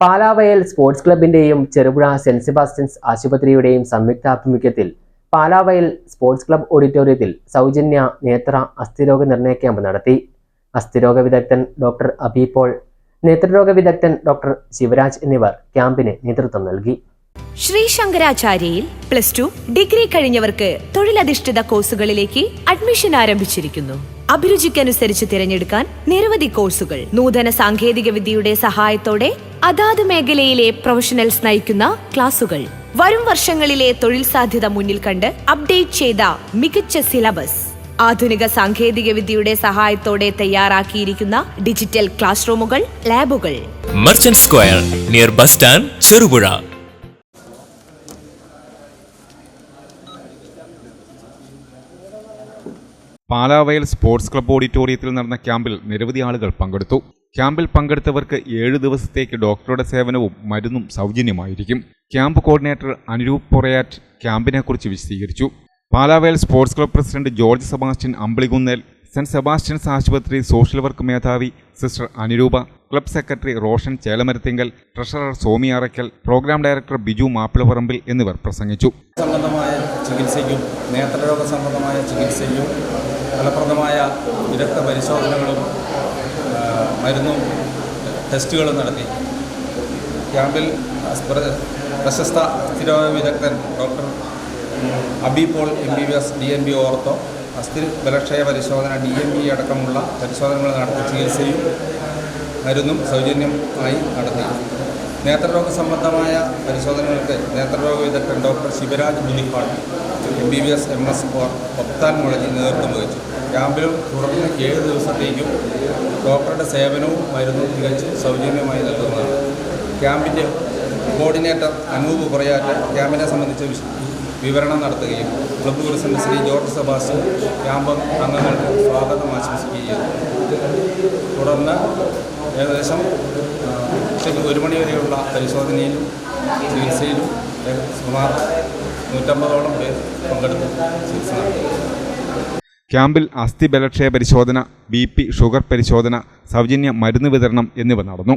Palavayal sports ക്ലബിന്റെയും Cherupuzha saint Sebastian's ആശുപത്രിയുടെയും സംയുക്താഭിമുഖ്യത്തിൽ പാലാവയൽ സ്പോർട്സ് ക്ലബ് ഓഡിറ്റോറിയത്തിൽ സൗജന്യ നേത്ര അസ്ഥിരോഗ നിർണയ ക്യാമ്പ് നടത്തി. അസ്ഥിരോഗ വിദഗ്ധൻ ഡോക്ടർ അബി പോൾ നേത്രരോഗ വിദഗ്ധൻ ഡോക്ടർ ശിവരാജ് എന്നിവർ ക്യാമ്പിന് നേതൃത്വം നൽകി. ശ്രീ ശങ്കരാചാര്യയിൽ പ്ലസ് ടു ഡിഗ്രി കഴിഞ്ഞവർക്ക് തൊഴിലധിഷ്ഠിത കോഴ്സുകളിലേക്ക് അഡ്മിഷൻ ആരംഭിച്ചിരിക്കുന്നു. അഭിരുചിക്കനുസരിച്ച് തിരഞ്ഞെടുക്കാൻ നിരവധി കോഴ്സുകൾ. നൂതന സാങ്കേതിക വിദ്യയുടെ സഹായത്തോടെ അതാത് മേഖലയിലെ പ്രൊഫഷണൽസ് നയിക്കുന്ന ക്ലാസുകൾ. വരും വർഷങ്ങളിലെ തൊഴിൽ സാധ്യത മുന്നിൽ കണ്ട് അപ്ഡേറ്റ് ചെയ്ത മികച്ച സിലബസ് ആധുനിക സാങ്കേതിക വിദ്യയുടെ സഹായത്തോടെ തയ്യാറാക്കിയിരിക്കുന്ന ഡിജിറ്റൽ ക്ലാസ് റൂമുകൾ ലാബുകൾ Merchant Square near bus stand Cherupuzha Palavayal sports club ഓഡിറ്റോറിയത്തിൽ നടന്ന ക്യാമ്പിൽ നിരവധി ആളുകൾ പങ്കെടുത്തു. ക്യാമ്പിൽ പങ്കെടുത്തവർക്ക് ഏഴ് ദിവസത്തേക്ക് ഡോക്ടറുടെ സേവനവും മരുന്നും സൗജന്യമായിരിക്കും. ക്യാമ്പ് കോർഡിനേറ്റർ അനുരൂപ് പൊറയാറ്റ് ക്യാമ്പിനെക്കുറിച്ച് വിശദീകരിച്ചു. Palavayal sports club president George Sebastian Ambilikunnel Saint Sebastian's ആശുപത്രി സോഷ്യൽ വർക്ക് മേധാവി sister Anuroopa club secretary Roshan Chelamarathinkal treasurer Somy Arackal program director Biju Mappilaparambil എന്നിവർ പ്രസംഗിച്ചു. സംബന്ധമായ ചികിത്സയ്ക്കും നേത്രരോഗ സംബന്ധമായ ചികിത്സയ്ക്കും ഫലപ്രദമായ വിദഗ്ധ പരിശോധനകളും മരുന്നും ടെസ്റ്റുകളും നടത്തി. ക്യാമ്പിൽ പ്ര- പ്രശസ്ത സ്ഥിരോഗ വിദഗ്ധൻ doctor Abi Paul M B B S D N B ortho അസ്ഥി ബലക്ഷയ പരിശോധന ഡി എം ബി അടക്കമുള്ള പരിശോധനകൾ നടത്തി ചികിത്സയും മരുന്നും സൗജന്യമായി നടത്തി നേത്രരോഗ സംബന്ധമായ പരിശോധനകൾക്ക് നേത്രരോഗ വിദഗ്ധൻ doctor Sivaraj Munippal M B B S M S or ophthalmology നേതൃത്വം വഹിച്ചു. ക്യാമ്പിലും തുടർന്ന് ഏഴ് ദിവസത്തേക്കും ഡോക്ടറുടെ സേവനവും മരുന്നും തികച്ചും സൗജന്യമായി നൽകുന്നതാണ്. ക്യാമ്പിന്റെ കോർഡിനേറ്റർ അനൂപ് കുറയാറ്റ് ക്യാമ്പിനെ സംബന്ധിച്ച വിവരണം നടത്തുകയും club president Shri George Sebastian camp അംഗങ്ങൾക്ക് സ്വാഗതം ആശംസിക്കുകയും തുടർന്ന് ഏകദേശം ഉച്ചയ്ക്ക് ഒരു മണി വരെയുള്ള പരിശോധനയിലും ചികിത്സയിലും സുമാർ നൂറ്റമ്പതോളം പേർ പങ്കെടുത്ത് ചികിത്സ നടത്തി. ക്യാമ്പിൽ അസ്ഥി ബലക്ഷയ പരിശോധന ബി പി ഷുഗർ പരിശോധന സൗജന്യ മരുന്ന് വിതരണം എന്നിവ നടന്നു.